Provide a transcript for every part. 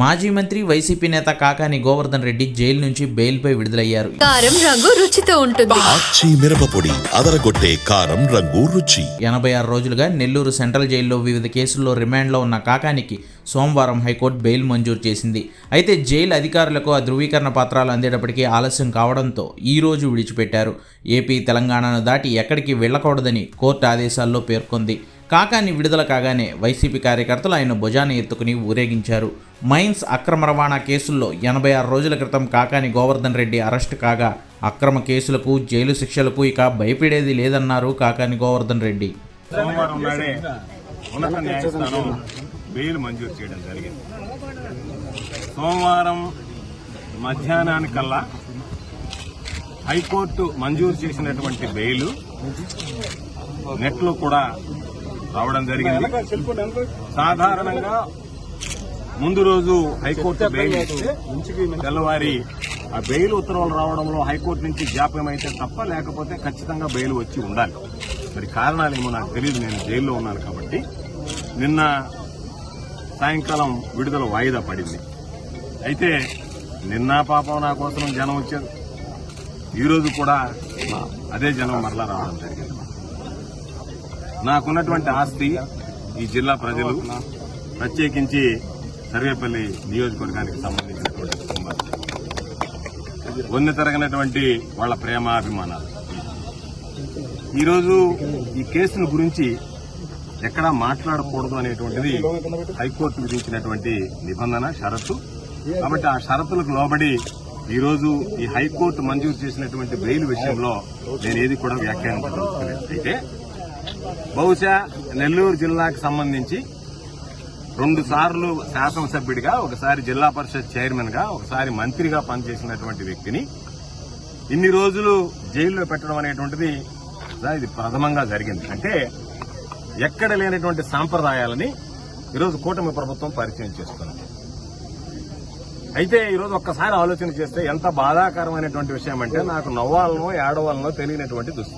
మాజీ మంత్రి వైసీపీ నేత కాకాని గోవర్ధన్ రెడ్డి జైలు నుంచి బెయిల్పై విడుదలయ్యారు. కారం రంగు రుచితో ఉంటుంది. అదరగొట్టే కారం రంగు రుచి. ఎనభై ఆరు రోజులుగా నెల్లూరు సెంట్రల్ జైల్లో వివిధ కేసుల్లో రిమాండ్లో ఉన్న కాకానికి సోమవారం హైకోర్టు బెయిల్ మంజూరు చేసింది. అయితే జైలు అధికారులకు ఆ ధృవీకరణ పత్రాలు అందేటప్పటికీ ఆలస్యం కావడంతో ఈ రోజు విడిచిపెట్టారు. ఏపీ తెలంగాణను దాటి ఎక్కడికి వెళ్ళకూడదని కోర్టు ఆదేశాల్లో పేర్కొంది. కాకాని విడుదల కాగానే వైసీపీ కార్యకర్తలు ఆయన భుజాన్ని ఎత్తుకుని ఊరేగించారు. మైన్స్ అక్రమ రవాణా కేసుల్లో ఎనభై ఆరు రోజుల క్రితం కాకాని గోవర్ధన్ రెడ్డి అరెస్టు కాగా అక్రమ కేసులకు జైలు శిక్షలకు ఇక భయపడేది లేదన్నారు కాకాని గోవర్ధన్ రెడ్డి. సోమవారం నాడే ఉన్నత న్యాయస్థానం బెయిల్ మంజూరు చేయడం జరిగింది. సోమవారం మధ్యాహ్నానికల్లా హైకోర్టు మంజూరు చేసినటువంటి బెయిల్ నెట్లో కూడా రావడం జరిగింది. సాధారణంగా ముందు రోజు హైకోర్టు బెయిల్ ఇస్తే తెల్లవారి ఆ బెయిల్ ఉత్తర్వులు రావడంలో హైకోర్టు నుంచి జాప్యం అయితే తప్ప లేకపోతే ఖచ్చితంగా బెయిల్ వచ్చి ఉండాలి. మరి కారణాలేమో నాకు తెలియదు నేను జైల్లో ఉన్నాను కాబట్టి. నిన్న సాయంకాలం విడుదల వాయిదా పడింది. అయితే నిన్న పాపం నా కోసం జనం వచ్చారు. ఈరోజు కూడా అదే జనం మరలా రావడం జరిగింది. నాకున్నటువంటి ఆస్తి ఈ జిల్లా ప్రజలు ప్రత్యేకించి సర్వేపల్లి నియోజకవర్గానికి సంబంధించినటువంటి కుటుంబాలు వన్నె తరగనటువంటి వాళ్ళ ప్రేమాభిమానాలు. ఈరోజు ఈ కేసును గురించి ఎక్కడా మాట్లాడకూడదు అనేటువంటిది హైకోర్టు విధించినటువంటి నిబంధన షరతు. కాబట్టి ఆ షరతులకు లోబడి ఈరోజు ఈ హైకోర్టు మంజూరు చేసినటువంటి బెయిల్ విషయంలో నేను ఏది కూడా వ్యాఖ్యానించదలుచుకోలేదు అయితే బహుశా నెల్లూరు జిల్లాకు సంబంధించి రెండు సార్లు శాసనసభ్యుడిగా ఒకసారి జిల్లా పరిషత్ చైర్మన్గా ఒకసారి మంత్రిగా పనిచేసినటువంటి వ్యక్తిని ఇన్ని రోజులు జైల్లో పెట్టడం అనేటువంటిది ఇది ప్రథమంగా జరిగింది. అంటే ఎక్కడ లేనటువంటి సాంప్రదాయాలని ఈరోజు కూటమి ప్రభుత్వం పరిచయం చేస్తుంది అయితే ఈరోజు ఒక్కసారి ఆలోచన చేస్తే ఎంత బాధాకరమైనటువంటి విషయం అంటే నాకు నవ్వాలనో ఏడవాలనో తెలియనటువంటి దుస్థితి.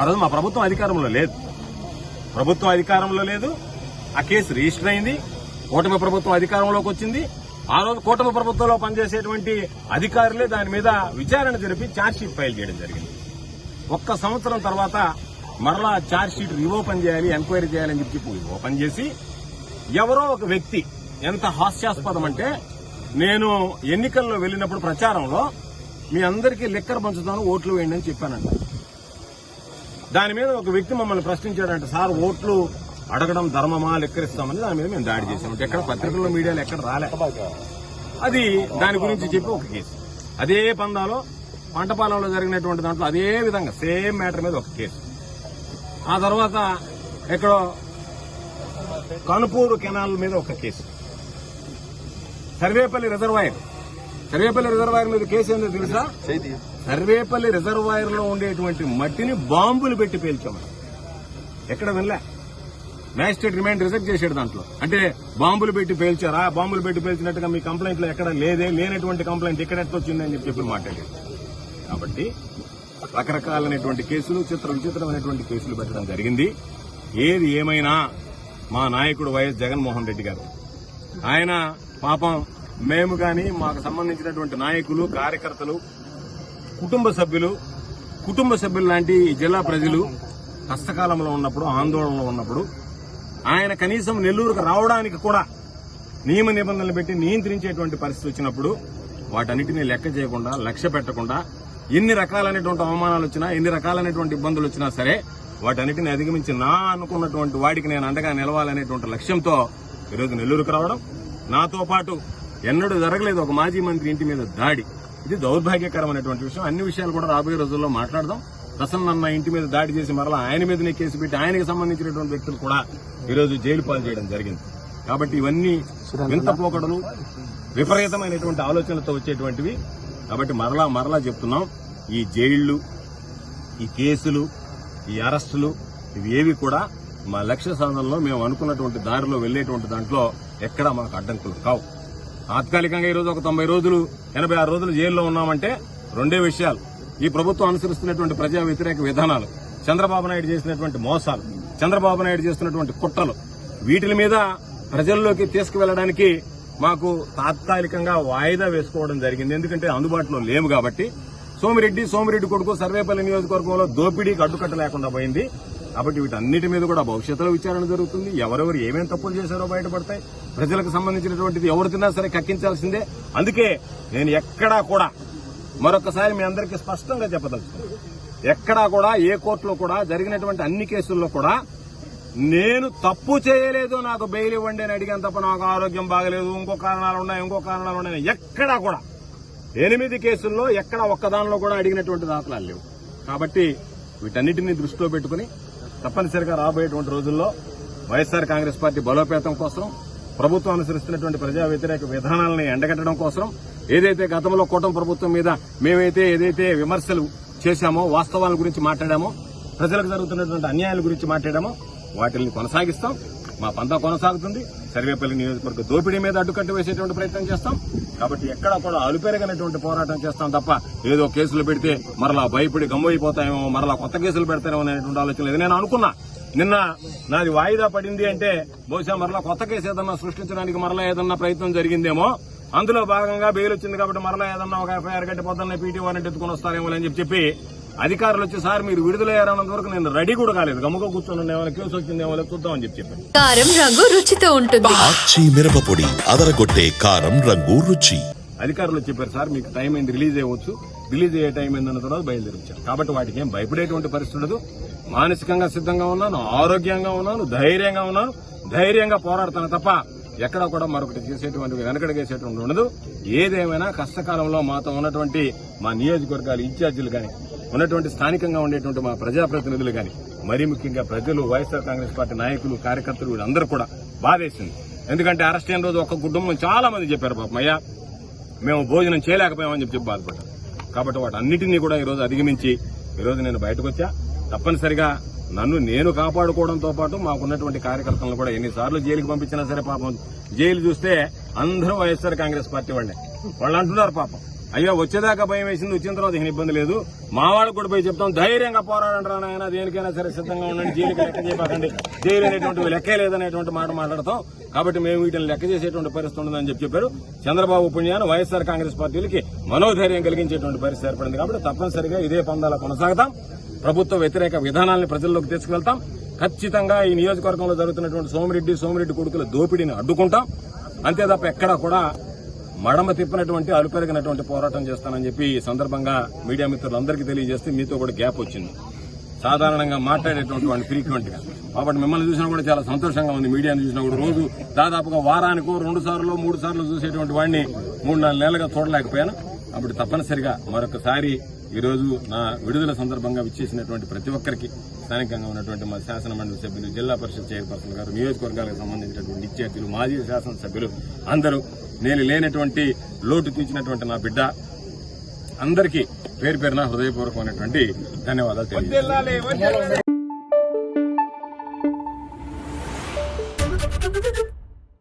ఆ రోజు మా ప్రభుత్వం అధికారంలో లేదు. ప్రభుత్వం అధికారంలో లేదు. ఆ కేసు రిజిస్టర్ అయింది. కూటమి ప్రభుత్వం అధికారంలోకి వచ్చింది. ఆ రోజు కూటమి ప్రభుత్వంలో పనిచేసేటువంటి అధికారులే దాని మీద విచారణ జరిపి ఛార్జ్షీట్ ఫైల్ చేయడం జరిగింది. ఒక్క సంవత్సరం తర్వాత మరలా ఛార్జ్షీట్ రీఓపెన్ చేయాలి ఎంక్వైరీ చేయాలని చెప్పి ఓపెన్ చేసి ఎవరో ఒక వ్యక్తి ఎంత హాస్యాస్పదం అంటే నేను ఎన్నికల్లో వెళ్ళినప్పుడు ప్రచారంలో మీ అందరికీ లెక్కర్ పంచుతాను ఓట్లు వేయండి అని చెప్పానంట. దాని మీద ఒక వ్యక్తి మమ్మల్ని ప్రశ్నించాడంట సార్ ఓట్లు అడగడం ధర్మమా? లెక్కరిస్తామని దాని మీద మేము దాడి చేసాం ఎక్కడ పత్రికల్లో మీడియాలో ఎక్కడ రాలే. అది దాని గురించి చెప్పి ఒక కేసు. అదే పందాలో పంటపాలెంలో జరిగినటువంటి దాంట్లో అదే విధంగా సేమ్ మ్యాటర్ మీద ఒక కేసు. ఆ తర్వాత ఎక్కడో కనుపూరు కెనాల్ మీద ఒక case. Sarvepalli reservoir. Sarvepalli reservoir మీద కేసు ఏందో తెలుసా? సర్వేపల్లి రిజర్వాయర్లో ఉండేటువంటి మట్టిని బాంబులు పెట్టి పేల్చామని ఎక్కడ వినలే మ్యాజిస్ట్రేట్ రిమైండ్ రిజెక్ట్ చేశాడు దాంట్లో. అంటే బాంబులు పెట్టి పేల్చారా? బాంబులు పెట్టి పేల్చినట్టుగా మీ కంప్లైంట్లో ఎక్కడ లేదే? లేనటువంటి కంప్లైంట్ ఇక్కడ వచ్చిందని చెప్పి చెప్పి మాట్లాడాడు కాబట్టి రకరకాలైనటువంటి కేసులు చిత్ర విచిత్రమైనటువంటి కేసులు పెట్టడం జరిగింది. ఏది ఏమైనా మా నాయకుడు వైఎస్ జగన్మోహన్ రెడ్డి గారు. ఆయన పాపం మేము కానీ మాకు సంబంధించినటువంటి నాయకులు కార్యకర్తలు కుటుంబ సభ్యులు కుటుంబ సభ్యులు లాంటి జిల్లా ప్రజలు కష్టకాలంలో ఉన్నప్పుడు ఆందోళనలో ఉన్నప్పుడు ఆయన కనీసం నెల్లూరుకు రావడానికి కూడా నియమ నిబంధనలు పెట్టి నియంత్రించేటువంటి పరిస్థితి వచ్చినప్పుడు వాటన్నిటిని లెక్క చేయకుండా లక్ష్య పెట్టకుండా ఎన్ని రకాలైనటువంటి అవమానాలు వచ్చినా ఎన్ని రకాలైనటువంటి ఇబ్బందులు వచ్చినా సరే వాటన్నిటిని అధిగమించి నా అనుకున్నటువంటి వాడికి నేను అండగా నిలవాలనేటువంటి లక్ష్యంతో ఈరోజు నెల్లూరుకు రావడం. నాతో పాటు ఎన్నడూ జరగలేదు. ఒక మాజీ మంత్రి ఇంటి మీద దాడి. ఇది దౌర్భాగ్యకరమైనటువంటి విషయం. అన్ని విషయాలు కూడా రాబోయే రోజుల్లో మాట్లాడదాం. ప్రసన్న అన్న ఇంటి మీద దాడి చేసి మరలా ఆయన మీదనే కేసు పెట్టి ఆయనకి సంబంధించినటువంటి వ్యక్తులు కూడా ఈరోజు జైలు పాలు చేయడం జరిగింది. కాబట్టి ఇవన్నీ వింత పోకడలు విపరీతమైనటువంటి ఆలోచనలతో వచ్చేటువంటివి. కాబట్టి మరలా మరలా చెప్తున్నాం ఈ జైళ్ళు ఈ కేసులు ఈ అరెస్టులు ఇవి ఏవి కూడా మా లక్ష్య సాధనలో మేము అనుకున్నటువంటి దారిలో వెళ్ళేటువంటి దాంట్లో ఎక్కడా మాకు అడ్డంకులు కావు. తాత్కాలికంగా ఈ రోజు ఒక తొంభై రోజులు ఎనభై ఆరు రోజులు జైల్లో ఉన్నామంటే రెండే విషయాలు. ఈ ప్రభుత్వం అనుసరిస్తున్నటువంటి ప్రజా వ్యతిరేక విధానాలు చంద్రబాబు నాయుడు చేసినటువంటి మోసాలు చంద్రబాబు నాయుడు చేస్తున్నటువంటి కుట్రలు వీటి మీద ప్రజల్లోకి తీసుకువెళ్ళడానికి మాకు తాత్కాలికంగా వాయిదా వేసుకోవడం జరిగింది. ఎందుకంటే అందుబాటులో లేము కాబట్టి. సోమిరెడ్డి సోమిరెడ్డి కొడుకు సర్వేపల్లి నియోజకవర్గంలో దోపిడీకి అడ్డుకట్ట లేకుండా పోయింది. కాబట్టి వీటన్నిటి మీద కూడా భవిష్యత్తులో విచారణ జరుగుతుంది. ఎవరెవరు ఏమేమి తప్పులు చేశారో బయటపడతాయి. ప్రజలకు సంబంధించినటువంటిది ఎవరు తిన్నా సరే కక్కించాల్సిందే. అందుకే నేను ఎక్కడా కూడా మరొకసారి మీ అందరికీ స్పష్టంగా చెప్పదలుచుకున్నాను ఎక్కడా కూడా ఏ కోర్టులో కూడా జరిగినటువంటి అన్ని కేసుల్లో కూడా నేను తప్పు చేయలేదు నాకు బెయిల్ ఇవ్వండి అని అడిగాను తప్ప నాకు ఆరోగ్యం బాగలేదు ఇంకో కారణాలు ఉన్నాయి ఇంకో కారణాలు ఉన్నాయి ఎక్కడా కూడా ఎనిమిది కేసుల్లో ఎక్కడ ఒక్కదానిలో కూడా అడిగినటువంటి దాఖలాలు లేవు. కాబట్టి వీటన్నిటిని దృష్టిలో పెట్టుకుని తప్పనిసరిగా రాబోయేటువంటి రోజుల్లో వైఎస్ఆర్ కాంగ్రెస్ పార్టీ బలోపేతం కోసం ప్రభుత్వం అనుసరిస్తున్నటువంటి ప్రజా వ్యతిరేక విధానాలని ఎండగట్టడం కోసం ఏదైతే గతంలో కూటమి ప్రభుత్వం మీద మేమైతే ఏదైతే విమర్శలు చేశామో వాస్తవాల గురించి మాట్లాడామో ప్రజలకు జరుగుతున్నటువంటి అన్యాయాల గురించి మాట్లాడామో వాటిని కొనసాగిస్తాం. మా పంతా కొనసాగుతుంది. సర్వేపల్లి నియోజకవర్గ దోపిడీ మీద అడ్డుకట్టు వేసేటువంటి ప్రయత్నం చేస్తాం. కాబట్టి ఎక్కడ కూడా అలుపెరగనటువంటి పోరాటం చేస్తాం తప్ప ఏదో కేసులు పెడితే మరలా భయపడి గమ్మైపోతాయేమో మరలా కొత్త కేసులు పెడతారేమో అనేటువంటి ఆలోచన లేదు. నేను అనుకున్నా నిన్న నాది వాయిదా పడింది అంటే బహుశా మరలా కొత్త కేసు ఏదన్నా సృష్టించడానికి మరలా ఏదన్నా ప్రయత్నం జరిగిందేమో. అందులో భాగంగా బెయిల్ వచ్చింది కాబట్టి మరలా ఏదన్నా ఒక ఎఫ్ఐఆర్ కట్టి పొద్దున్న పీటీ వారెంట్ ఎత్తుకుని వస్తారేమో అని చెప్పి చెప్పి అధికారులు వచ్చి సార్ మీరు విడుదలయ్యారన్నంత వరకు నేను రెడీ కూడా కాలేదు. గమ్ముగా కూర్చొని ఏమైనా కేసు వచ్చిందేమో లేదో చూద్దామని చెప్పి చెప్పాను కారం రంగు రుచితో ఉంటుంది. ఆచి మిరపపొడి అదరగొట్టే కారం రంగు రుచి. అధికారులు చెప్పారు సార్ మీకు టైం అయింది రిలీజ్ అయ్యవచ్చు. రిలీజ్ అయ్యే టైం అయిందన్న తర్వాత బయలుదేరించారు కాబట్టి వాటికి ఏం భయపడేటువంటి పరిస్థితి ఉండదు. మానసికంగా సిద్ధంగా ఉన్నాను ఆరోగ్యంగా ఉన్నాను ధైర్యంగా ఉన్నాను. ధైర్యంగా పోరాడతాను తప్ప ఎక్కడ కూడా మరొకటి చేసేటువంటి వెనకడగేసేటువంటి ఉండదు. ఏదేమైనా కష్టకాలంలో మాతో ఉన్నటువంటి మా నియోజకవర్గాల ఇన్ఛార్జీలు కానీ ఉన్నటువంటి స్థానికంగా ఉండేటువంటి మా ప్రజాప్రతినిధులు కానీ మరీ ముఖ్యంగా ప్రజలు వైఎస్ఆర్ కాంగ్రెస్ పార్టీ నాయకులు కార్యకర్తలు వీళ్ళందరూ కూడా బాధేసింది. ఎందుకంటే అరెస్ట్ అయిన రోజు ఒక కుటుంబం చాలా మంది చెప్పారు పాపం అయ్యా మేము భోజనం చేయలేకపోయామని చెప్పి బాధపడ్డాం. కాబట్టి వాటి అన్నిటినీ కూడా ఈరోజు అధిగమించి ఈరోజు నేను బయటకు వచ్చా తప్పనిసరిగా నన్ను నేను కాపాడుకోవడంతో పాటు మాకున్నటువంటి కార్యకర్తలను కూడా ఎన్నిసార్లు జైలుకి పంపించినా సరే పాపం జైలు చూస్తే అందరూ వైఎస్ఆర్ కాంగ్రెస్ పార్టీ వాళ్ళే. వాళ్ళు అంటున్నారు పాపం. అయ్యో వచ్చేదాకా భయం వేసింది వచ్చిన తర్వాత ఏం ఇబ్బంది లేదు. మా వాళ్ళకు కూడా పోయి చెప్తాం ధైర్యంగా పోరాడంటారా నాయన దేనికైనా సరే సిద్ధంగా ఉండండి జైలుకి లెక్క చేయకండి ధైర్యం అనేటువంటి లెక్కే లేదనేటువంటి మాట మాట్లాడతాం. కాబట్టి మేము వీటిని లెక్క చేసేటువంటి పరిస్థితి ఉండదని చెప్పి చెప్పారు. చంద్రబాబు పుణ్యాన్ని వైఎస్ఆర్ కాంగ్రెస్ పార్టీలకి మనోధైర్యం కలిగించేటువంటి పరిస్థితి ఏర్పడింది కాబట్టి తప్పనిసరిగా ఇదే పందాల కొనసాగుతాం. ప్రభుత్వ వ్యతిరేక విధానాల్ని ప్రజల్లోకి తీసుకువెళ్తాం. ఖచ్చితంగా ఈ నియోజకవర్గంలో జరుగుతున్నటువంటి సోమిరెడ్డి సోమిరెడ్డి కొడుకుల దోపిడీని అడ్డుకుంటాం. అంతే తప్ప ఎక్కడా కూడా మడమ తిప్పినటువంటి అలుపెరిగినటువంటి పోరాటం చేస్తానని చెప్పి ఈ సందర్భంగా మీడియా మిత్రులందరికీ తెలియజేస్తే మీతో కూడా గ్యాప్ వచ్చింది. సాధారణంగా మాట్లాడేటువంటి వాడిని ఫ్రీక్వెంట్గా కాబట్టి మిమ్మల్ని చూసినా కూడా చాలా సంతోషంగా ఉంది మీడియాని చూసినా కూడా. రోజు దాదాపుగా వారానికో రెండు సార్లు మూడు సార్లు చూసేటువంటి వాడిని మూడు నాలుగు నెలలుగా చూడలేకపోయాను. అప్పుడు తప్పనిసరిగా మరొకసారి ఈ రోజు నా విడుదల సందర్భంగా విచ్చేసినటువంటి ప్రతి ఒక్కరికి స్థానికంగా ఉన్నటువంటి మా శాసన మండలి సభ్యులు జిల్లా పరిషత్ చైర్పర్సన్ గారు నియోజకవర్గాలకు సంబంధించినటువంటి ఇన్ఛార్జీలు మాజీ శాసనసభ్యులు అందరూ నేను లేనటువంటి లోటు తీర్చినటువంటి నా బిడ్డ అందరికీ పేరు పేరున హృదయపూర్వకమైనటువంటి ధన్యవాదాలు